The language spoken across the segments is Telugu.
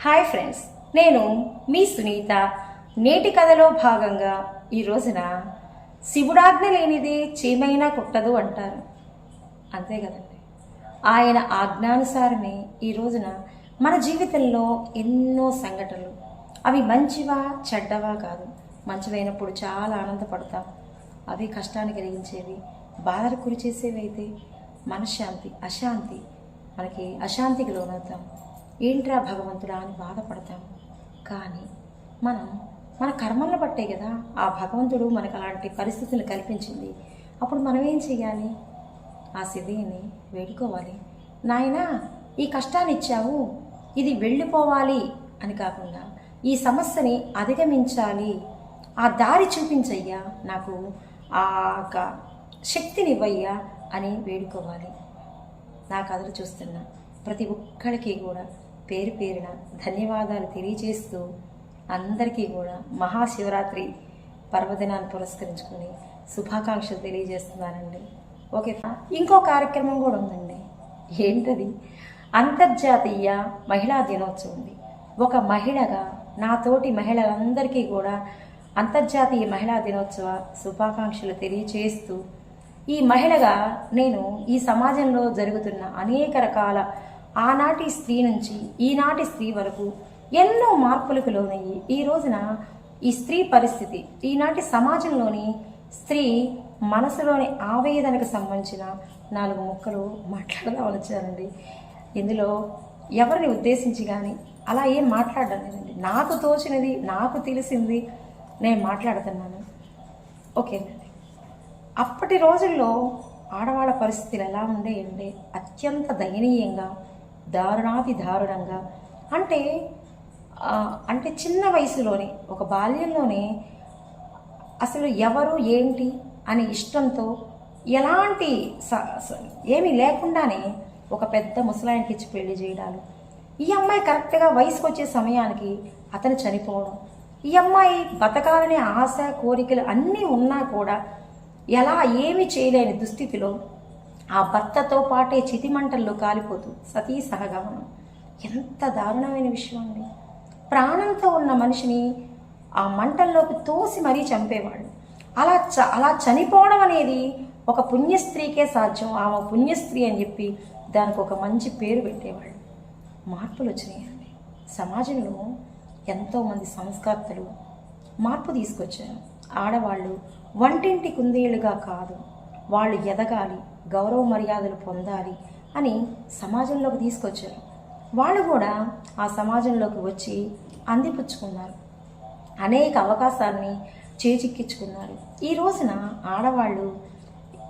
హాయ్ ఫ్రెండ్స్ నేను మీ సునీత. నేటి కథలో భాగంగా ఈ రోజున శివుడాజ్ఞ లేనిది చీమైనా కుట్టదు అంటారు. అంతే కదండి. ఆయన ఆజ్ఞానుసారమే ఈ రోజున మన జీవితంలో ఎన్నో సంఘటనలు. అవి మంచివా చెడ్డవా కాదు. మంచివైనప్పుడు చాలా ఆనందపడతాం. అవి కష్టాన్ని కలిగించేవి బాధలు గురి చేసేవి అయితే మనశ్శాంతి అశాంతి మనకి అశాంతికి లోనవుతాం. ఏంట్రా భగవంతుడా అని బాధపడతాం. కానీ మనం మన కర్మలను బట్టే కదా ఆ భగవంతుడు మనకు అలాంటి పరిస్థితులు కల్పించింది. అప్పుడు మనం ఏం చేయాలి ఆ శివుని వేడుకోవాలి. నాయనా ఈ కష్టాన్ని ఇచ్చావు ఇది వెళ్ళిపోవాలి అని కాకుండా ఈ సమస్యని అధిగమించాలి. ఆ దారి చూపించయ్యా నాకు ఆ యొక్క శక్తినివ్వయ్యా అని వేడుకోవాలి. నా కథలు చూస్తున్నా ప్రతి ఒక్కడికి కూడా పేరు పేరున ధన్యవాదాలు తెలియజేస్తూ అందరికీ కూడా మహాశివరాత్రి పర్వదినాన్ని పురస్కరించుకుని శుభాకాంక్షలు తెలియజేస్తున్నానండి. ఓకే ఇంకో కార్యక్రమం కూడా ఉందండి. ఏంటది? అంతర్జాతీయ మహిళా దినోత్సవం ఉంది ఒక మహిళగా నాతోటి మహిళలందరికీ కూడా అంతర్జాతీయ మహిళా దినోత్సవ శుభాకాంక్షలు తెలియజేస్తూ ఈ మహిళగా నేను ఈ సమాజంలో జరుగుతున్న అనేక రకాల ఆనాటి స్త్రీ నుంచి ఈనాటి స్త్రీ వరకు ఎన్నో మార్పులకు లోనయ్యి ఈ రోజున ఈ స్త్రీ పరిస్థితి ఈనాటి సమాజంలోని స్త్రీ మనసులోని ఆవేదనకు సంబంధించిన నాలుగు ముక్కలు మాట్లాడదామని వచ్చానండి. ఇందులో ఎవరిని ఉద్దేశించి కానీ అలా ఏం మాట్లాడడం లేదండి. నాకు తోచినది నాకు తెలిసింది నేను మాట్లాడుతున్నాను. ఓకేనండి అప్పటి రోజుల్లో ఆడవాళ్ళ పరిస్థితులు ఎలా ఉండేయండి అత్యంత దయనీయంగా దారుణాతి దారుణంగా అంటే అంటే చిన్న వయసులోనే ఒక బాల్యంలోనే అసలు ఎవరు ఏంటి అనే ఇష్టంతో ఎలాంటి స- స- ఏమీ లేకుండానే ఒక పెద్ద ముసలాయనకి ఇచ్చి పెళ్ళి చేయడాలు. ఈ అమ్మాయి కరెక్ట్గా వయసుకు వచ్చే సమయానికి అతను చనిపోవడం. ఈ అమ్మాయి బతకాలనే ఆశ కోరికలు అన్నీ ఉన్నా కూడా ఎలా ఏమి చేయలేని దుస్థితిలో ఆ భర్తతో పాటే చితిమంటల్లో కాలిపోతూ సతీ సహగమనం. ఎంత దారుణమైన విషయం అండి. ప్రాణంతో ఉన్న మనిషిని ఆ మంటల్లోకి తోసి మరీ చంపేవాడు అలా చ అలా చనిపోవడం అనేది ఒక పుణ్యస్త్రీకే సాధ్యం. ఆమె పుణ్యస్త్రీ అని చెప్పి దానికి ఒక మంచి పేరు పెట్టేవాళ్ళు. మార్పులు వచ్చినాయండి సమాజంలో ఎంతోమంది సంస్కర్తలు మార్పు తీసుకొచ్చారు. ఆడవాళ్ళు వంటింటి కుందేలుగా కాదు. వాళ్ళు ఎదగాలి గౌరవ మర్యాదలు పొందాలి అని సమాజంలోకి తీసుకొచ్చారు. వాళ్ళు కూడా ఆ సమాజంలోకి వచ్చి అందిపుచ్చుకున్నారు. అనేక అవకాశాలని చేజిక్కించుకున్నారు. ఈ రోజున ఆడవాళ్ళు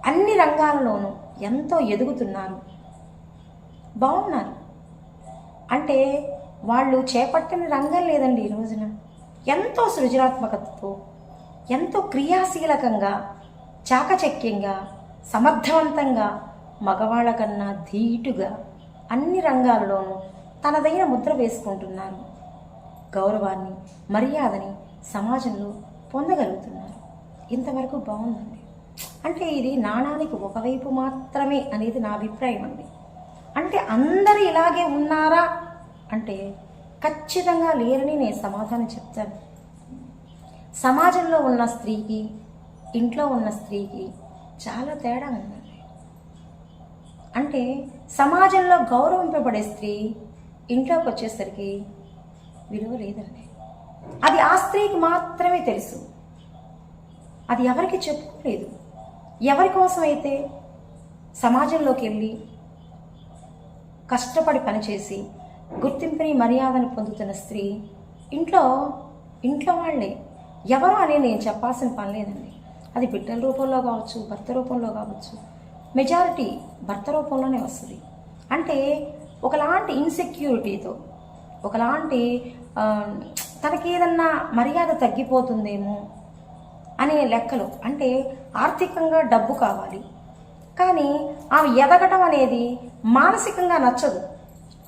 అన్ని రంగాలలోనూ ఎంతో ఎదుగుతున్నారు. బాగున్నారు. అంటే వాళ్ళు చేపట్టిన రంగం లేదండి ఈ రోజున. ఎంతో సృజనాత్మకతతో ఎంతో క్రియాశీలకంగా చాకచక్యంగా సమర్థవంతంగా మగవాళ్ళ కన్నా ధీటుగా అన్ని రంగాల్లోనూ తనదైన ముద్ర వేసుకుంటున్నారు. గౌరవాన్ని మర్యాదని సమాజంలో పొందగలుగుతున్నారు. ఇంతవరకు బాగుందండి. అంటే ఇది నాణానికి ఒకవైపు మాత్రమే అనేది నా అభిప్రాయం అండి. అంటే అందరు ఇలాగే ఉన్నారా అంటే ఖచ్చితంగా లేరని నేను సమాధానం చెప్తాను. సమాజంలో ఉన్న స్త్రీకి ఇంట్లో ఉన్న స్త్రీకి చాలా తేడా ఉందండి అంటే సమాజంలో గౌరవింపబడే స్త్రీ ఇంట్లోకి వచ్చేసరికి విలువ లేదండి. అది ఆ స్త్రీకి మాత్రమే తెలుసు. అది ఎవరికి చెప్పుకోలేదు. ఎవరి కోసం అయితే సమాజంలోకి వెళ్ళి కష్టపడి పనిచేసి గుర్తింపుని మర్యాదను పొందుతున్న స్త్రీ ఇంట్లో ఇంట్లో వాళ్ళే. ఎవరు అని నేను చెప్పాల్సిన పని లేదండి. అది బిడ్డల రూపంలో కావచ్చు భర్త రూపంలో కావచ్చు. మెజారిటీ భర్త రూపంలోనే వస్తుంది. అంటే ఒకలాంటి ఇన్సెక్యూరిటీతో ఒకలాంటి తనకి ఏదన్నా మర్యాద తగ్గిపోతుందేమో అనే లెక్కలు అంటే ఆర్థికంగా డబ్బు కావాలి. కానీ ఆమె ఎదగటం అనేది మానసికంగా నచ్చదు.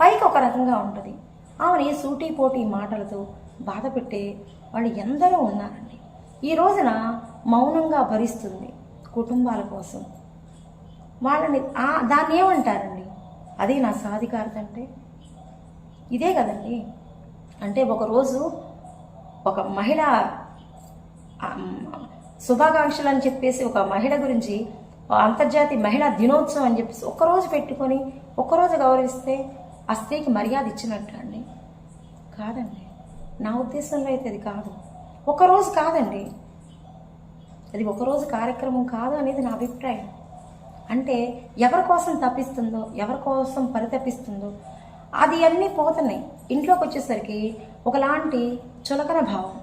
పైకి ఒక రకంగా ఉంటుంది. ఆమెని సూటిపోటీ మాటలతో బాధపెట్టే వాళ్ళు ఎందరో ఉన్నారండి. ఈ రోజున మౌనంగా భరిస్తుంది కుటుంబాల కోసం. వాళ్ళని దాన్ని ఏమంటారండి? అదే నా సాధికారత అంటే? ఇదే కదండి. అంటే ఒకరోజు ఒక మహిళ శుభాకాంక్షలు అని చెప్పేసి ఒక మహిళ గురించి అంతర్జాతీయ మహిళా దినోత్సవం అని చెప్పేసి ఒక్కరోజు పెట్టుకొని ఒక్కరోజు గౌరవిస్తే ఆ స్త్రీకి మర్యాద ఇచ్చినట్టు అండి కాదండి. నా ఉద్దేశంలో అయితే అది కాదు. ఒకరోజు కాదండి. అది ఒకరోజు కార్యక్రమం కాదు అనేది నా అభిప్రాయం. అంటే ఎవరి కోసం తప్పిస్తుందో ఎవరి కోసం పరితపిస్తుందో అది అన్నీ పోతున్నాయి. ఇంట్లోకి వచ్చేసరికి ఒకలాంటి చులకన భావం.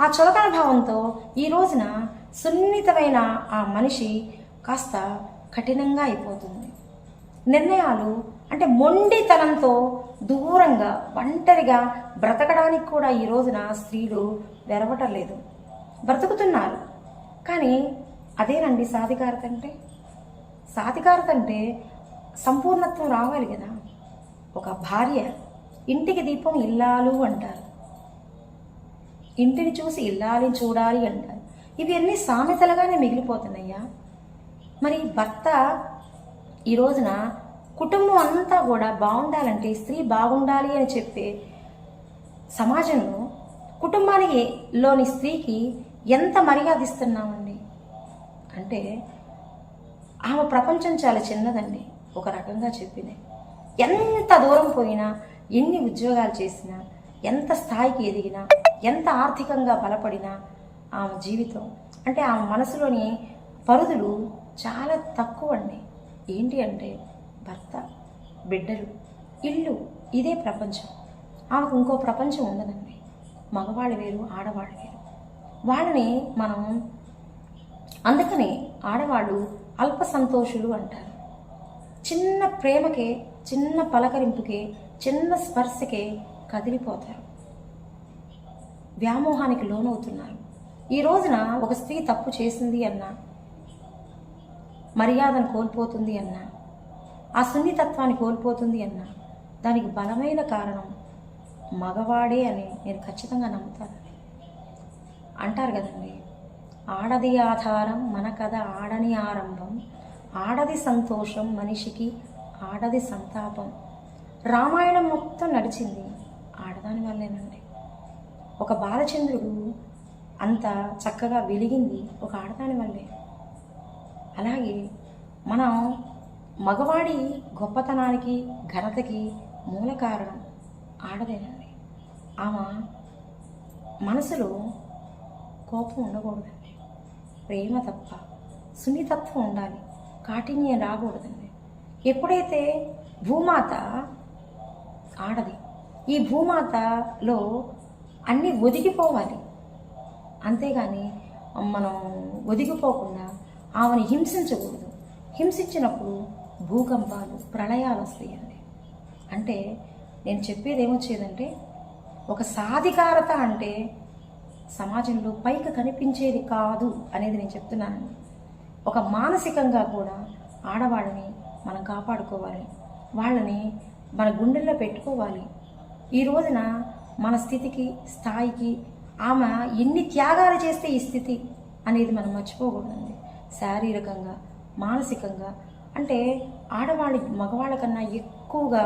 ఆ చులకన భావంతో ఈ రోజున సున్నితమైన ఆ మనిషి కాస్త కఠినంగా అయిపోతుంది. నిర్ణయాలు అంటే మొండితనంతో దూరంగా ఒంటరిగా బ్రతకడానికి కూడా ఈ రోజున స్త్రీలు వెరవటం లేదు. బ్రతుకుతున్నారు. కానీ అదేనండి సాధికారత అంటే? సాధికారత అంటే సంపూర్ణత్వం రావాలి కదా. ఒక భార్య ఇంటికి దీపం ఇల్లాలు అంటారు. ఇంటిని చూసి ఇల్లాలి చూడాలి అంటారు. ఇవి అన్నీ సామెతలుగానే మిగిలిపోతున్నాయ్యా మరి భర్త ఈ రోజున కుటుంబం అంతా కూడా బాగుండాలంటే స్త్రీ బాగుండాలి అని చెప్పే సమాజంలో కుటుంబానికి లోని స్త్రీకి ఎంత మర్యాద ఇస్తున్నామండి? అంటే ఆమె ప్రపంచం చాలా చిన్నదండి ఒక రకంగా చెప్పింది ఎంత దూరం పోయినా ఎన్ని ఉద్యోగాలు చేసినా ఎంత స్థాయికి ఎదిగినా ఎంత ఆర్థికంగా బలపడినా ఆమె జీవితం అంటే ఆమె మనసులోని పరుదులు చాలా తక్కువ అండి ఏంటి అంటే భర్త బిడ్డలు ఇల్లు ఇదే ప్రపంచం. ఆమెకు ఇంకో ప్రపంచం ఉండదండి. మగవాళ్ళు వేరు ఆడవాళ్ళు వేరు. వాళ్ళని మనం అందుకని ఆడవాళ్ళు అల్ప సంతోషులు అంటారు. చిన్న ప్రేమకే చిన్న పలకరింపుకే చిన్న స్పర్శకే కదిలిపోతారు. వ్యామోహానికి లోనవుతున్నారు. ఈ రోజున ఒక స్త్రీ తప్పు చేసింది అన్నా మర్యాదను కోల్పోతుంది అన్నా ఆ సున్నితత్వాన్ని కోల్పోతుంది అన్నారు. దానికి బలమైన కారణం మగవాడే అని నేను ఖచ్చితంగా నమ్ముతాను. అంటారు కదండి ఆడది ఆధారం మన కథ ఆడని ఆరంభం ఆడది సంతోషం మనిషికి ఆడది సంతాపం. రామాయణం మొత్తం నడిచింది ఆడదాని వల్లేనండి. ఒక బాలచంద్రుడు అంత చక్కగా వెలిగింది ఒక ఆడదాని వల్లే. అలాగే మనం మగవాడి గొప్పతనానికి ఘనతకి మూల కారణం ఆడదేనండి ఆమె మనసులో కోపం ఉండకూడదండి. ప్రేమ తప్ప సున్నితత్వం ఉండాలి. కాఠిన్యం రాకూడదండి. ఎప్పుడైతే భూమాత ఆడది ఈ భూమాతలో అన్నీ ఒదిగిపోవాలి. అంతేగాని మనం ఒదిగిపోకుండా ఆమెను హింసించకూడదు. హింసించినప్పుడు భూకంపాలు ప్రళయాలు వస్తాయండి. అంటే నేను చెప్పేది ఏమొచ్చేదంటే ఒక సాధికారత అంటే సమాజంలో పైకి కనిపించేది కాదు అనేది నేను చెప్తున్నానండి. ఒక మానసికంగా కూడా ఆడవాళ్ళని మనం కాపాడుకోవాలి. వాళ్ళని మన గుండెల్లో పెట్టుకోవాలి. ఈ రోజున మన స్థితికి స్థాయికి ఆమె ఎన్ని త్యాగాలు చేస్తే ఈ స్థితి అనేది మనం మర్చిపోకూడదండి. శారీరకంగా మానసికంగా. అంటే ఆడవాళ్ళ మగవాళ్ళ కన్నా ఎక్కువగా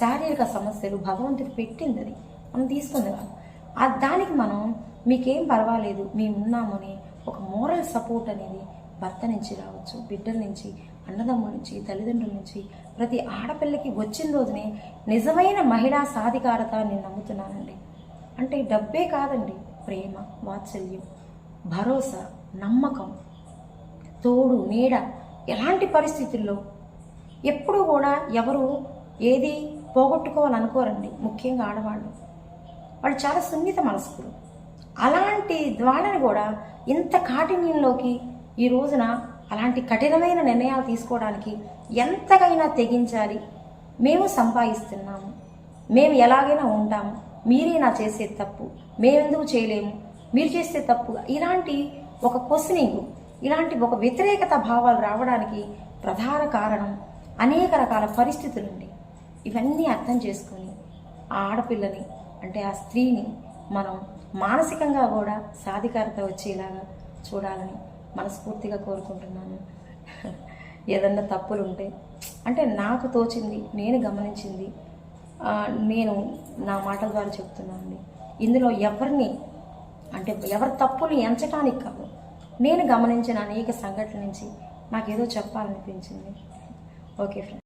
శారీరక సమస్యలు భగవంతుడు పెట్టింది అది మనం తీసుకుంది. కాదు దానికి మనం మీకేం పర్వాలేదు మేమున్నామని ఒక మోరల్ సపోర్ట్ అనేది భర్త నుంచి రావచ్చు బిడ్డల నుంచి అన్నదమ్ముల నుంచి తల్లిదండ్రుల నుంచి. ప్రతి ఆడపిల్లకి వచ్చిన రోజునే నిజమైన మహిళా సాధికారత నేను నమ్ముతున్నానండి. అంటే డబ్బే కాదండి ప్రేమ వాత్సల్యం భరోసా నమ్మకం తోడు నీడ. ఎలాంటి పరిస్థితుల్లో? ఎప్పుడు కూడా ఎవరు ఏది పోగొట్టుకోవాలనుకోరండి ముఖ్యంగా ఆడవాళ్ళు. వాళ్ళు చాలా సున్నిత మనస్కులు. అలాంటి వాళ్ళని కూడా ఇంత కాఠిన్యంలోకి ఈ రోజున అలాంటి కఠినమైన నిర్ణయాలు తీసుకోవడానికి ఎంతకైనా తెగించాలి. మేము సంపాదిస్తున్నాము మేము ఎలాగైనా ఉంటాము మీరే నా చేసే తప్పు. మేమెందుకు చేయలేము. మీరు చేసే తప్పు. ఇలాంటి ఒక క్వశ్చనింగ్ ఇలాంటి ఒక వ్యతిరేకత భావాలు రావడానికి ప్రధాన కారణం అనేక రకాల పరిస్థితులండి. ఇవన్నీ అర్థం చేసుకొని ఆ ఆడపిల్లని అంటే ఆ స్త్రీని మనం మానసికంగా కూడా సాధికారత వచ్చేలాగా చూడాలని మనస్ఫూర్తిగా కోరుకుంటున్నాను. ఏదన్నా తప్పులు ఉంటే అంటే నాకు తోచింది నేను గమనించింది నేను నా మాటల ద్వారా చెప్తున్నానండి. ఇందులో ఎవరిని అంటే ఎవరి తప్పుని ఎంచటానికి కాదు నేను గమనించిన అనేక సంఘటనల నుంచి నాకేదో చెప్పాలనిపించింది. Okay friend